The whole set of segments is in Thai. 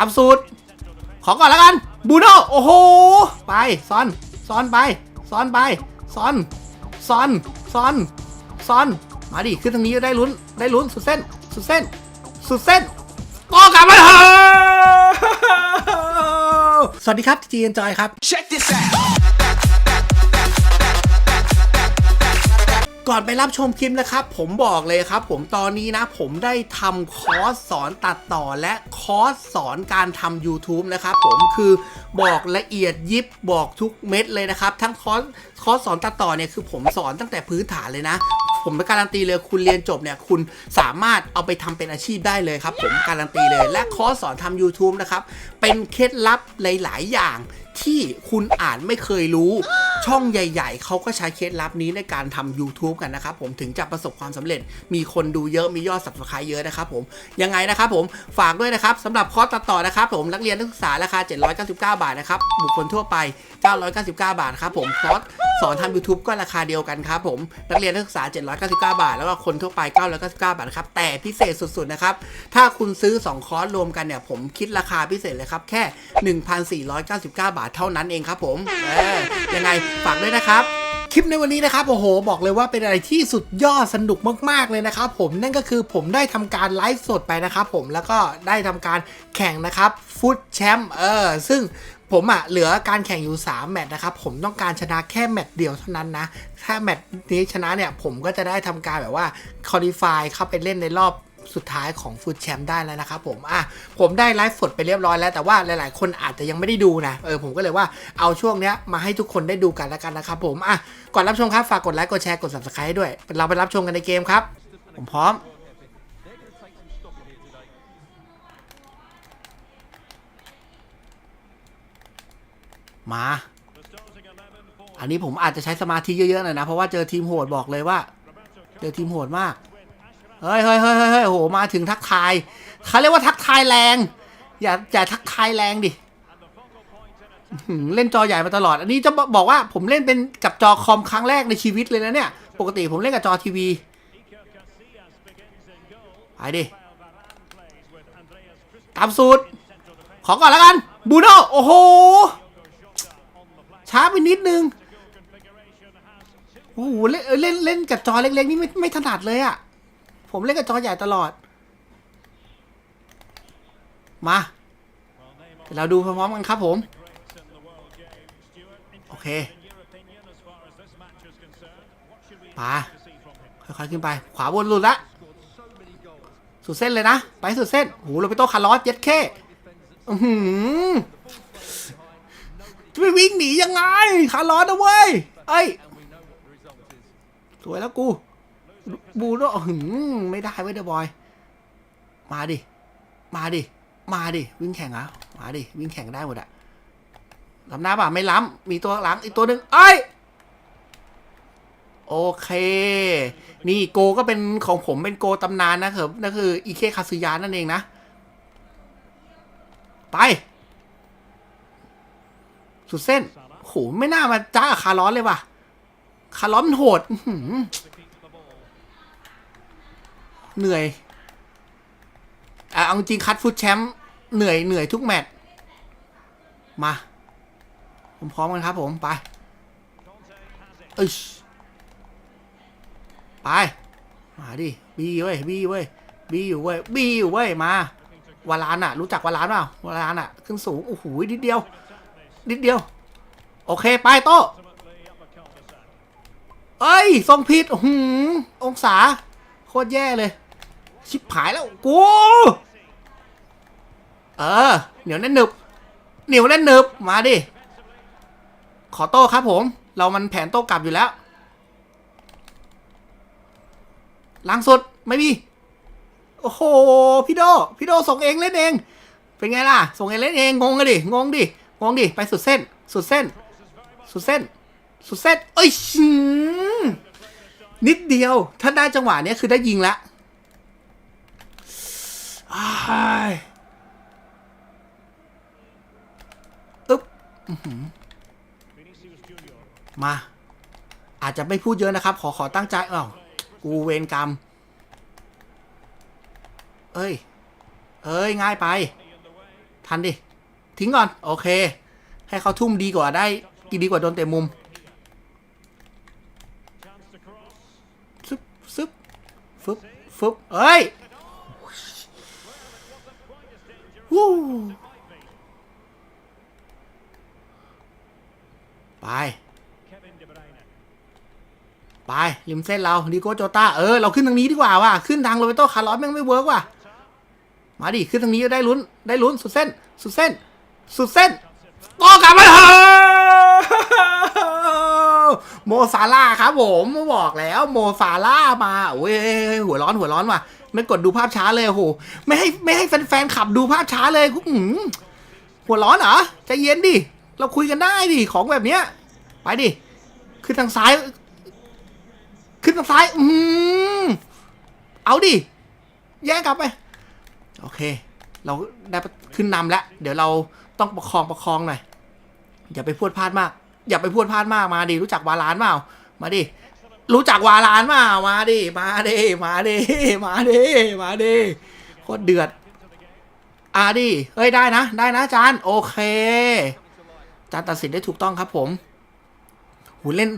ามสูตร ขอก่อนแล้วกันบูโนโอ้โห ไปซอนซอนไปซอนไปซอนซอนซอนซอนมาดิขึ้นทางนี้ได้ลุ้นได้ลุ้นสุดเส้น สุดเส้น สุดเส้นก็กลับมาเถอะสวัสดีครับจีเอ็นจอยครับ Check this out. ก่อนไปรับชมคลิปนะครับ ผมบอกเลยครับ ผมตอนนี้นะ ผมได้ทำคอร์สสอนตัดต่อและคอร์สสอนการทำ YouTube นะครับ ผมคือบอกละเอียดยิบบอกทุกเม็ดเลยนะครับ ทั้งคอร์สคอร์สสอนตัดต่อเนี่ยคือผมสอนตั้งแต่พื้นฐานเลยนะ ผมไม่การันตีเลยคุณเรียนจบเนี่ยคุณสามารถเอาไปทำเป็นอาชีพได้เลยครับ ผมการันตีเลย และคอร์สสอนทำ YouTube นะครับเป็นเคล็ดลับหลาย ๆ อย่าง ที่คุณอ่านไม่เคยรู้ ช่องใหญ่ ๆ เขาก็ใช้เคล็ดลับนี้ในการทำ YouTube กันนะครับผมถึงจะประสบความสำเร็จ มีคนดูเยอะมียอด subscribe เยอะนะครับผมยังไงนะครับผมฝากด้วยนะครับสำหรับคอร์สตัดต่อนะครับผมนักเรียนนักศึกษาราคา 799 บาทนะครับบุคคลทั่วไป 999 บาทครับผมคอร์สสอนทำ YouTube ก็ราคาเดียวกันครับผมนักเรียนนักศึกษา 799 บาท แล้วก็คนทั่วไป 999 บาทนะครับแต่พิเศษสุดๆนะครับถ้าคุณซื้อ 2 คอร์สรวมกันเนี่ยผมคิดราคาพิเศษเลยครับแค่ 1,499 บาทเท่านั้นเองครับผมยังไงฝากด้วยนะครับคลิปในวันนี้นะครับโอ้โห บอกเลยว่าเป็นอะไรที่สุดยอดสนุกมากๆเลยนะครับผมนั่นก็คือผมได้ทำการไลฟ์สดไปนะครับผมแล้วก็ได้ทำการแข่งนะครับฟุตแชมป์เออซึ่งผมอะเหลือการแข่งอยู่ 3 แมตช์นะครับ ผมต้องการชนะแค่แมตช์เดียวเท่านั้นนะ ถ้าแมตช์นี้ชนะเนี่ย ผมก็จะได้ทำการแบบว่าคอลี่ฟายเข้าไปเล่นในรอบ สุดท้ายของฟุตแชมป์ได้แล้วนะครับผมอะผมได้ไลฟ์สดไปเรียบร้อยแล้ว แต่ว่าหลาย ๆ คนอาจจะยังไม่ได้ดูนะเออผมก็เลยว่าเอาช่วงเนี้ยมาให้ทุกคนได้ดูกันแล้วกันนะครับผมอะก่อนรับชมครับฝากกดไลค์กดแชร์กด subscribe ด้วย เราไปรับชมกันในเกมครับ ผมพร้อมมา อันนี้ผมอาจจะใช้สมาธิเยอะๆหน่อยนะ เพราะว่าเจอทีมโหดบอกเลยว่า เจอทีมโหดมาก เฮ้ยเฮ้ยเฮ้ยเฮ้ยโหมาถึงทักทายเขาเรียกว่าทักทายแรง อย่าอย่าทักทายแรงดิเล่นจอใหญ่มาตลอด อันนี้จะบอกว่าผมเล่นเป็นกับจอคอมครั้งแรกในชีวิตเลยนะเนี่ย ปกติผมเล่นกับจอทีวี ไปดิ ตามสูตร ขอก่อนแล้วกัน บูโนโอ้โห ช้าไปนิดนึง โอ้โหเล่นเออเล่นเล่นกับจอเล็กๆ นี่ไม่ไม่ถนัดเลยอะ ผมเล่นกับจอใหญ่ตลอด มาเดี๋ยวเราดูพร้อมกันครับผม โอเคปาค่อยๆขึ้นไป ขวาบนหลุดละ สุดเส้นเลยนะ ไปสุดเส้นโหโรเบโตคาร์ลอสเย็ดเข้อือหือจะไปวิ่งหนียังไง คาร์ลอสนะเว้ย เอ้ย สวยแล้วกู บูโดหึงไม่ได้เว้ยเดอะบอย มาดิ มาดิ มาดิ วิ่งแข่งอะมาดิ วิ่งแข่งได้หมดอะล้ำหน้าป่ะไม่ล้ำ มีตัวหลังอีกตัวหนึ่งเอ้ย โอเค นี่โกก็เป็นของผมเป็นโกตำนานนะครับ นั่นคืออีเคคาซึยานั่นเองนะ ไป สุดเส้นโหไม่น่ามาจ้าคาร์ลอสเลยว่ะ คาร์ลอนโหด เหนื่อยอะเอาจริงคัดฟุตแชมป์เหนื่อยเหนื่อยทุกแมตช์มา ผมพร้อมกันครับผมไปเอ้ยไป มาดิบีเว้ยบีเว้ยบีอยู่เว้ยบีอยู่เว้ยมาวาลานอะรู้จักวาลานเปล่าวาลานอะขึ้นสูงโอ้โหนิดเดียวนิดเดียว โอเคไปโต้เอ้ยทรงผิดหืมองศา โคตรแย่เลย ชิบหายแล้วกูเออเหนียวแน่นหนึบเหนียวแน่นหนึบมาดิขอโต้ครับผม เรามันแผนโต้กลับอยู่แล้วล้างสุดไม่มีโอ้โหพี่โดพี่โดส่งเองเล่นเอง เป็นไงล่ะ ส่งเองเล่นเองงงกันดิงงดิงงดิไปสุดเส้น สุดเส้น สุดเส้น สุดเส้น เอ้ยหืม นิดเดียว ถ้าได้จังหวะเนี้ยคือได้ยิงละอ้ายอึ๊บมา อาจจะไม่พูดเยอะนะครับ ขอขอตั้งใจเอ้ากูเวรกรรม เอ้ย เอ้ย ง่ายไป ทันดิ ทิ้งก่อน โอเค ให้เขาทุ่มดีกว่าได้ดีกว่าโดนเตะมุม ซึบฟึบฟึบเอ้ยวู้ไป ไปริมเส้นเราดีโก้โจต้า เออ เราขึ้นทางนี้ดีกว่าว่ะขึ้นทางโรเบโตคาร์ลอสแม่งไม่เวิร์กว่ะ มาดิ ขึ้นทางนี้ได้ลุ้น ได้ลุ้น สุดเส้น สุดเส้น สุดเส้นโตกลับมาเถอะ โมซาร่าครับผมบอกแล้วโมซาร่ามาโอ้ยหัวร้อนหัวร้อนว่ะไม่กดดูภาพช้าเลยโหไม่ให้ไม่ให้แฟนๆขับดูภาพช้าเลยหือหัวร้อนเหรอใจเย็นดิเราคุยกันได้ดิของแบบเนี้ย ไปดิขึ้นทางซ้าย ขึ้นทางซ้าย อืมเอาดิแย่งกลับไป โอเค เราได้ขึ้นนำแล้ว เดี๋ยวเราต้องประคองประคองหน่อย อย่าไปพูดพลาดมาก อย่าไปพูดพลาดมากมาดิรู้จักวาลานเปล่ามาดิรู้จักวาลานเปล่ามาดิมาดิมาดิมาดิมาดิโคตรเดือดอาดิเฮ้ยได้นะได้นะอาจานโอเคอาจานตัดสินได้ถูกต้องครับผมหูเล่น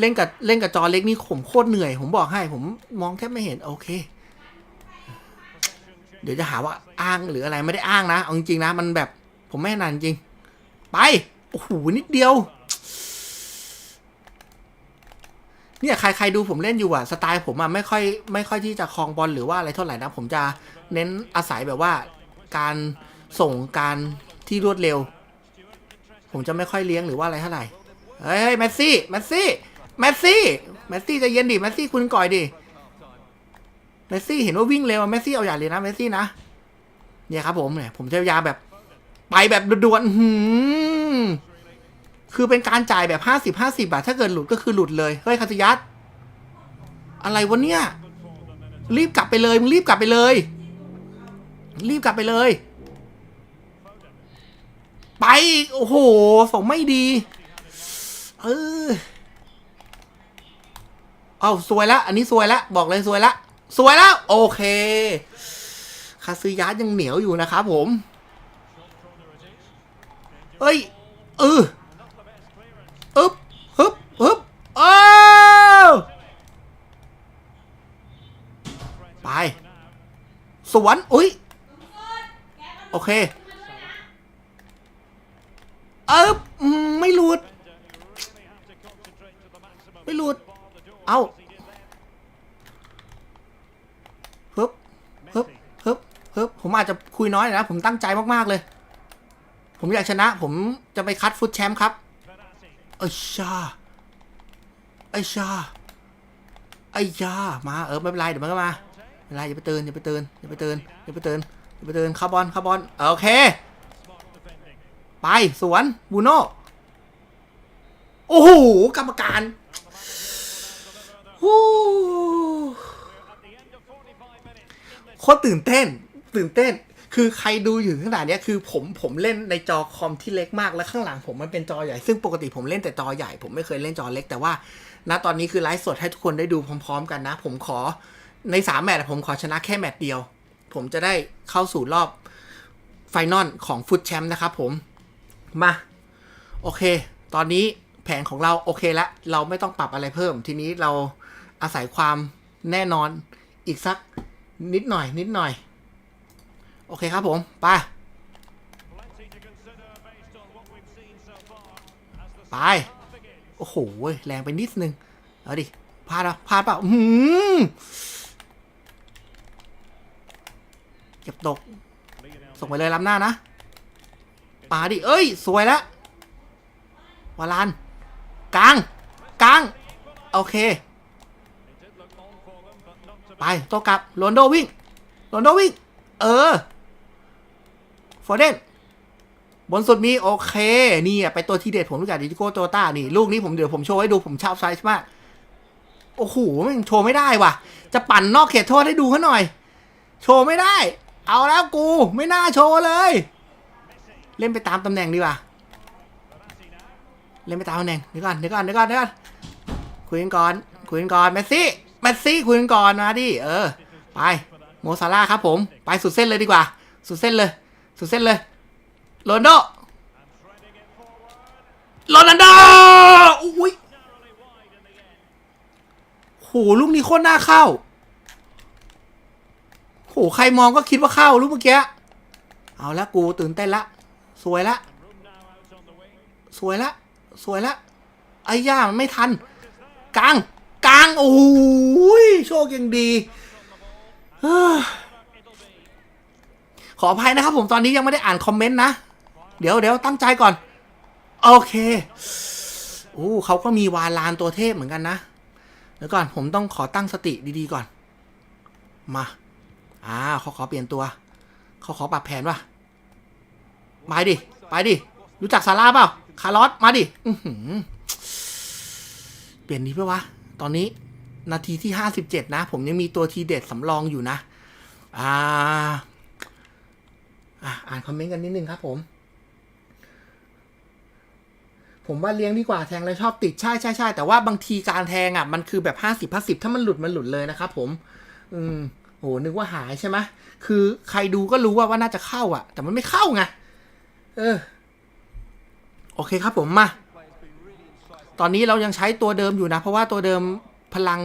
เล่นกับเล่นกับจอเล็กนี่ผมโคตรเหนื่อย ผมบอกให้ ผมมองแทบไม่เห็นโอเค เดี๋ยวจะหาว่าอ้างหรืออะไรไม่ได้อ้างนะเอาจริงๆนะ มันแบบผมไม่นัดจริง ไป โอ้โหนิดเดียว เนี่ยใครใครดูผมเล่นอยู่อะสไตล์ผมอะไม่ค่อยไม่ค่อยที่จะคลองบอลหรือว่าอะไรเท่าไหร่นะ ผมจะเน้นอาศัยแบบว่า การส่งการที่รวดเร็ว ผมจะไม่ค่อยเลี้ยงหรือว่าอะไรเท่าไหร่เฮ้ยแมสซี่แมสซี่แมสซี่แมสซี่จะเย็นดิแมสซี่คุณก่อยดิเมสซี่เห็นว่าวิ่งเร็วเมสซี่เอาอย่างเลยนะเมสซี่นะ เนี่ยครับผมเนี่ยผมจะยาแบบ ไปแบบด่วนๆอื้อ คือเป็นการจ่ายแบบห้าสิบห้าสิบาท ถ้าเกิดหลุดก็คือหลุดเลยเฮ้ยคาติยัสอะไรวะเนี่ย รีบกลับไปเลยมึงรีบกลับไปเลย รีบกลับไปเลย ไปโอ้โหส่งไม่ดีเออเอาสวยละอันนี้สวยละบอกเลยสวยละสวยแล้ว โอเค คาซึยะยังเหนียวอยู่นะครับผม เฮ้ย เอออึบฮึบฮึบเออไป สวนอุ้ย โอเคเอออืมไม่หลุด ไม่หลุด เอาฮึบฮึบฮึบฮึบผมอาจจะคุยน้อยหน่อยนะ ผมตั้งใจมาก ๆ เลย ผมอยากชนะ ผมจะไปคัดฟุตแชมป์ครับไอ้ชาไอ้ชาไอ้ชามาเออไม่เป็นไรเดี๋ยวมันก็มาไม่เป็นไรอย่าไปเตือนอย่าไปเตือนอย่าไปเตือนอย่าไปเตือนอย่าไปเตือนคาร์บอนคาร์บอนโอเค ไปสวนบูโน่โอ้โหกรรมการฮู้โคตรตื่นเต้น ตื่นเต้น คือใครดูอยู่ขนาดนี้คือผมผมเล่นในจอคอมที่เล็กมากแล้วข้างหลังผมมันเป็นจอใหญ่ซึ่งปกติผมเล่นแต่จอใหญ่ ผมไม่เคยเล่นจอเล็กแต่ว่าณตอนนี้คือไลฟ์สดให้ทุกคนได้ดูพร้อม ๆ กันนะ ผมขอในสามแมตช์ผมขอชนะแค่แมตช์เดียว ผมจะได้เข้าสู่รอบไฟนอลของฟุตแชมป์นะครับผมมาโอเค ตอนนี้แผนของเราโอเคแล้วเราไม่ต้องปรับอะไรเพิ่ม ทีนี้เราอาศัยความแน่นอนอีกสักนิดหน่อยนิดหน่อย โอเคครับผม ไป ไป โอ้โห แรงไปนิดนึง เอาดิ พลาดอะพลาดเปล่าหืมเก็บตก ส่งไปเลยล้ำหน้านะปาดิ เอ้ย สวยแล้ววาลานกลางกลาง โอเค ไปโตกลับโรนโดวิ่งโรนโดวิ่ง เออ ฟอร์เดนบนสุดมีโอเค นี่อะไปตัวที่เด็ดผมรู้จักดิจิโก้โตต้านี่ ลูกนี้ผมเดี๋ยวผมโชว์ให้ดูผมชอบไซส์มาก โอ้โหมันโชว์ไม่ได้ว่ะ จะปั่นนอกเขตโทษให้ดูเขาหน่อย โชว์ไม่ได้ เอาแล้วกู ไม่น่าโชว์เลย เล่นไปตามตำแหน่งดีกว่า เล่นไปตามตำแหน่งเดี๋ยวก่อนเดี๋ยวก่อนเดี๋ยวก่อนเดี๋ยวก่อนคุยกันก่อนคุยกันก่อนแมสซี่แมสซี่คุยกันก่อนมาดิเออ ไปโมซาร่าครับผม ไปสุดเส้นเลยดีกว่า สุดเส้นเลย สุดเส้นเลยโรนลโดโรนัลโดอุ้ยโหลูกนี้โคตรน่าเข้าโหใครมองก็คิดว่าเข้าลูกเมื่อกี้ เอาละกูตื่นเต้นละ สวยละ สวยละ สวยละไอ้ย่ามันไม่ทัน กลาง กลาง โอ้ยโชคยังดีเฮ้ ขออภัยนะครับผมตอนนี้ยังไม่ได้อ่านคอมเมนต์นะ เดี๋ยวเดี๋ยวตั้งใจก่อน โอเคโอ้เขาก็มีวาลานตัวเทพเหมือนกันนะ เดี๋ยวก่อนผมต้องขอตั้งสติดีๆก่อน มาอ่าเขาขอเปลี่ยนตัว เขาขอปรับแผนว่ะไปดิ ไปดิ รู้จักซาร่าเปล่า คาร์ลอส มาดิอือหือเปลี่ยนดีปะวะ ตอนนี้นาทีที่ห้าสิบเจ็ดนะ ผมยังมีตัวทีเด็ดสำรองอยู่นะ อ่า อะอ่านคอมเมนต์กันนิดนึงครับผม ผมว่าเลี้ยงดีกว่าแทงแล้วชอบติดใช่ใช่ใช่แต่ว่าบางทีการแทงอะมันคือแบบห้าสิบห้าสิบถ้ามันหลุดมันหลุดเลยนะครับผม อืมโหนึกว่าหายใช่ไหมคือใครดูก็รู้ว่าว่าน่าจะเข้าอะ แต่มันไม่เข้าไงเออ โอเคครับผมมาตอนนี้เรายังใช้ตัวเดิมอยู่นะ เพราะว่าตัวเดิมพลัง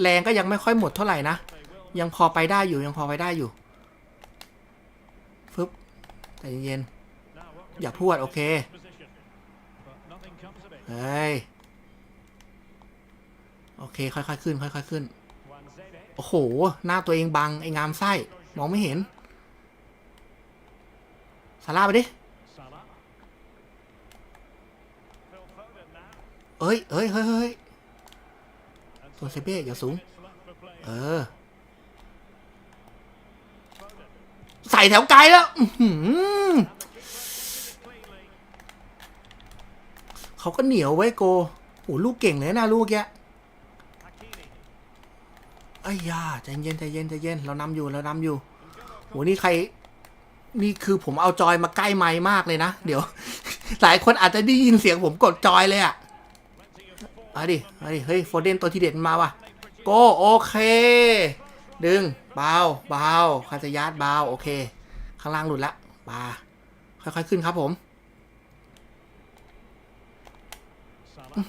แรงก็ยังไม่ค่อยหมดเท่าไหร่นะ ยังพอไปได้อยู่ยังพอไปได้อยู่ เย็นๆอย่าพรวดโอเค เฮ้ย โอเค ค่อยๆขึ้น ค่อยๆขึ้น โอ้โห หน้าตัวเองบัง ไอ้งามไส้ มองไม่เห็น ซาร่าไปดิ เอ้ยเอ้ยเฮ้ยเฮ้ยตัวเซเบ้อย่าสูง เออ ใส่แถวไกลแล้วเขาก็เหนียวไว้โกโหลูกเก่งเลยนะลูกแกไอ้ยาใจเย็นใจเย็นใจเย็นเรานำอยู่เรานำอยู่โหนี่ใคร นี่คือผมเอาจอยมาใกล้ไม้มากเลยนะ เดี๋ยว หลายคนอาจจะได้ยินเสียงผมกดจอยเลยอะมาดิมาดิเฮ้ยโฟเดนตัวที่เด็ดมันมาว่ะโกโอเค ดึงเบาเบาคาสยาดเบาโอเค ข้างล่างหลุดละปาค่อยๆขึ้นครับผม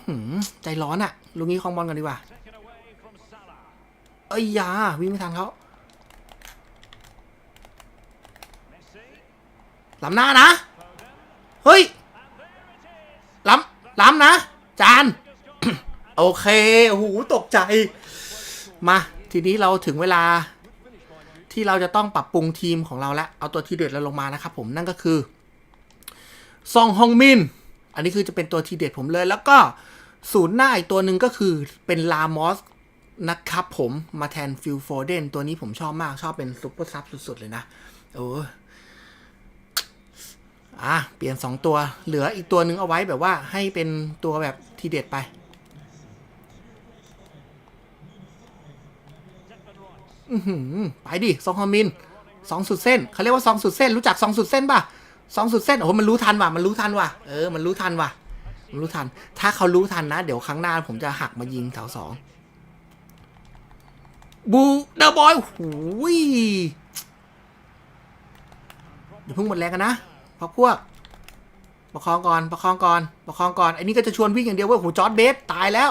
หือใจร้อนอะลุงนี้คลองบอลกันดีกว่าเอ้ยยาวิ่งไม่ทันเขาล้ำหน้านะ เฮ้ยล้ำล้ำนะ จาน โอเคโอ้โหตกใจ มา ทีนี้เราถึงเวลาที่เราจะต้องปรับปรุงทีมของเราแล้วเอาตัวทีเด็ดเราลงมานะครับผมนั่นก็คือซองฮองมิน อันนี้คือจะเป็นตัวทีเด็ดผมเลย แล้วก็ศูนย์หน้าอีกตัวหนึ่งก็คือเป็นลามอสนะครับผมมาแทนฟิลโฟเดนตัวนี้ผมชอบมากชอบเป็นซุปเปอร์ซับสุดๆเลยนะโอ้อะเปลี่ยน 2 ตัวเหลืออีกตัวหนึ่งเอาไว้แบบว่าให้เป็นตัวแบบทีเด็ดไป อือหือ ไปดิซองฮอมินสองสุดเส้นเขาเรียกว่าสองสุดเส้น รู้จักสองสุดเส้นป่ะสองสุดเส้นโอ้โหมันรู้ทันว่ะมันรู้ทันว่ะเออมันรู้ทันว่ะมันรู้ทัน ถ้าเขารู้ทันนะ เดี๋ยวครั้งหน้าผมจะหักมายิงแถวสองบูเดอะบอยหูยเดี๋ยวเพิ่งหมดแรงกันนะพอพวกประคองก่อนประคองก่อนประคองก่อนไอ้นี่ก็จะชวนวิ่งอย่างเดียวเว่าหูจอร์ดเบสตายแล้ว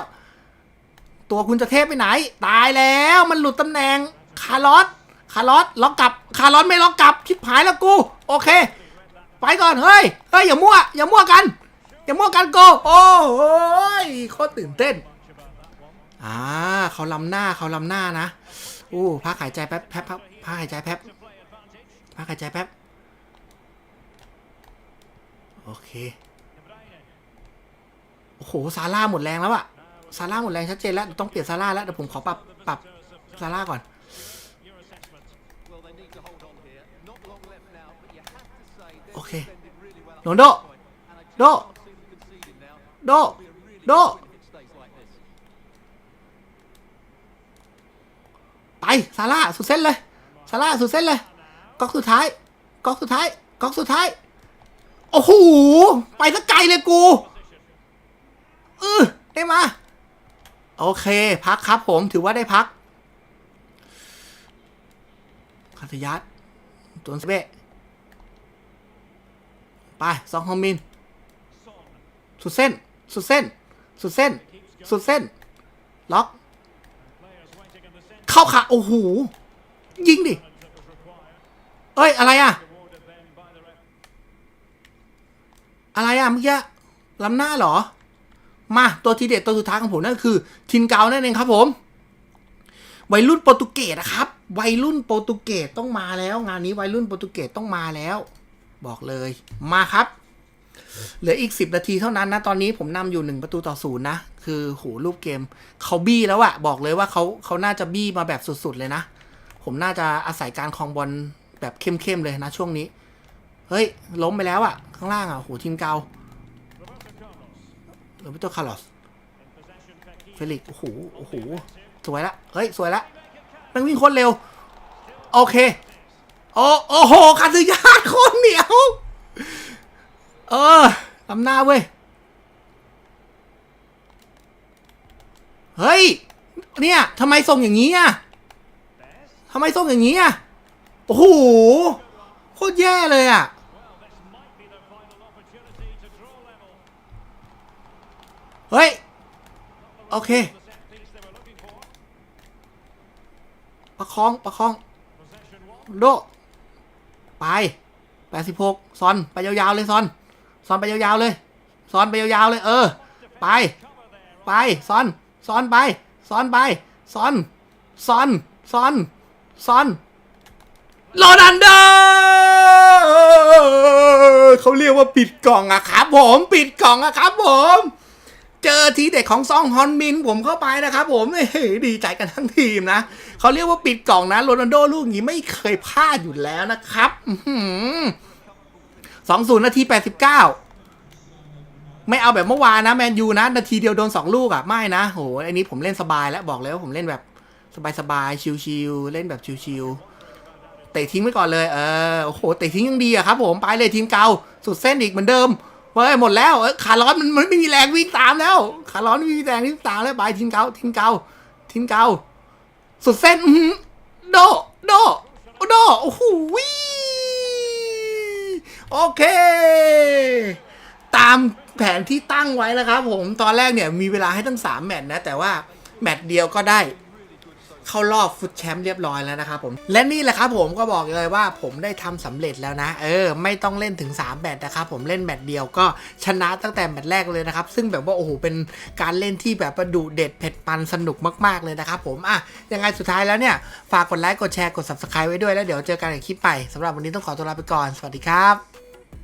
ตัวคุณจะเทพไปไหน ตายแล้ว มันหลุดตำแหน่ง คาร์ลอสคาร์ลอสล็อกกลับคาร์ลอสไม่ล็อกกลับชิบหายแล้วกู โอเค ไปก่อนเฮ้ยเฮ้ยอย่ามั่วอย่ามั่วกันอย่ามั่วกันโกโอ้โหยโคตรตื่นเต้นอ่าเขาลำหน้าเขาลำหน้านะอู้พักหายใจแป๊บแป๊บพักพักหายใจแป๊บพักหายใจแป๊บโอเคโอ้โหซาร่าหมดแรงแล้วอะซาร่าหมดแรงชัดเจนแล้วต้องเปลี่ยนซาร่าแล้วเดี๋ยวผมขอปรับปรับซาร่าก่อน โอเคโนโดโดโดโดไปซาร่าสุดเส้นเลยซาร่าสุดเส้นเลยก๊อกสุดท้ายก๊อกสุดท้ายก๊อกสุดท้ายโอ้โหไปสักไกลเลยกูเออได้มา โอเค พักครับผมถือว่าได้พักคาตยัดตัวเซเบะ ไปซองฮอมิน สุดเส้น สุดเส้น สุดเส้น สุดเส้น ล็อก เข้าขาโอ้โห ยิงดิ เอ้ย อะไรอะ อะไรอะเมื่อกี้ล้ำหน้าเหรอ มาตัวทีเด็ดตัวสุดท้ายของผมนั่นคือ ทินเกานั่นเองครับผม วัยรุ่นโปรตุเกสนะครับ วัยรุ่นโปรตุเกสต้องมาแล้ว งานนี้วัยรุ่นโปรตุเกสต้องมาแล้ว บอกเลยมาครับ เหลืออีก 10 นาทีเท่านั้นนะ ตอนนี้ผมนำอยู่ 1 ประตูต่อศูนย์นะ คือโหรูปเกมเขาบี้แล้วอะบอกเลยว่าเขาเขาน่าจะบี้มาแบบสุดๆเลยนะ ผมน่าจะอาศัยการคลองบอลแบบเข้มๆเลยนะช่วงนี้ เฮ้ย ล้มไปแล้วอะข้างล่างอะโหทีมเกาโรเบโตคาร์ลอสเฟลิกโอ้โหโอ้โหสวยละเฮ้ย สวยละแมันวิ่งโคนเร็ว โอเค โอ้โอ้โหคาซึยาโคนเหนียว เออลำหน้าเว้ย เฮ้ย เนี่ยทำไมส่งอย่างนี้อะทำไมส่งอย่างนี้อะ โอ้โห โคตรแย่เลยอะ เฮ้ย โอเค ประคอง ประคอง โด ไปแปดสิบหกซอนไปยาวๆเลยซอนซอนไปยาวๆเลยซอนไปยาวๆเลย เออ ไป ไปซอนซอนไปซอนไปซอนซอนซอนซอนโรนันโดเขาเรียกว่าปิดกล่องอะครับผม ปิดกล่องอะครับผม เจอทีเด็กของซองฮอนมินผมเข้าไปนะครับผมเฮ้ยดีใจกันทั้งทีมนะเขาเรียกว่าปิดกล่องนะโรนัลโดลูกนี้ไม่เคยพลาดอยู่แล้วนะครับสองศูนย์นาทีแปดสิบเก้าไม่เอาแบบเมื่อวานนะแมนยูนะนาทีเดียวโดนสองลูกอะไม่นะโหอันนี้ผมเล่นสบายแล้วบอกเลยว่าผมเล่นแบบสบายๆชิวๆเล่นแบบชิวๆเตะทิ้งไว้ก่อนเลยเออโอ้โหเตะทิ้งยังดีอะครับผมไปเลยทีมเก่าสุดเส้นอีกเหมือนเดิม เฮ้ยหมดแล้วขาร้อนมันมันไม่มีแรงวิ่งตามแล้ว ขาร้อนไม่มีแรงวิ่งตามแล้วไปทีมเก่าทีมเก่าทีมเก่าสุดเส้นโดโดโดโอ้โหโอเค ตามแผนที่ตั้งไว้แล้วครับผมตอนแรกเนี่ยมีเวลาให้ตั้งสามแมตช์นะ แต่ว่า แมตช์เดียวก็ได้ เข้ารอบฟุตแชมป์เรียบร้อยแล้วนะครับผม และนี่แหละครับผมก็บอกเลยว่าผมได้ทำสำเร็จแล้วนะ เออ ไม่ต้องเล่นถึง 3 แมตช์นะครับผมเล่นแมตช์เดียวก็ชนะตั้งแต่แมตช์แรกเลยนะครับ ซึ่งแบบว่าโอ้โหเป็นการเล่นที่แบบประดุเด็ดเผ็ดปันสนุกมากๆเลยนะครับผมอะยังไงสุดท้ายแล้วเนี่ย ฝากกดไลค์กดแชร์กด subscribe ไว้ด้วยแล้วเดี๋ยวเจอกันในคลิปใหม่สำหรับวันนี้ต้องขอตัวลาไปก่อนสวัสดีครับ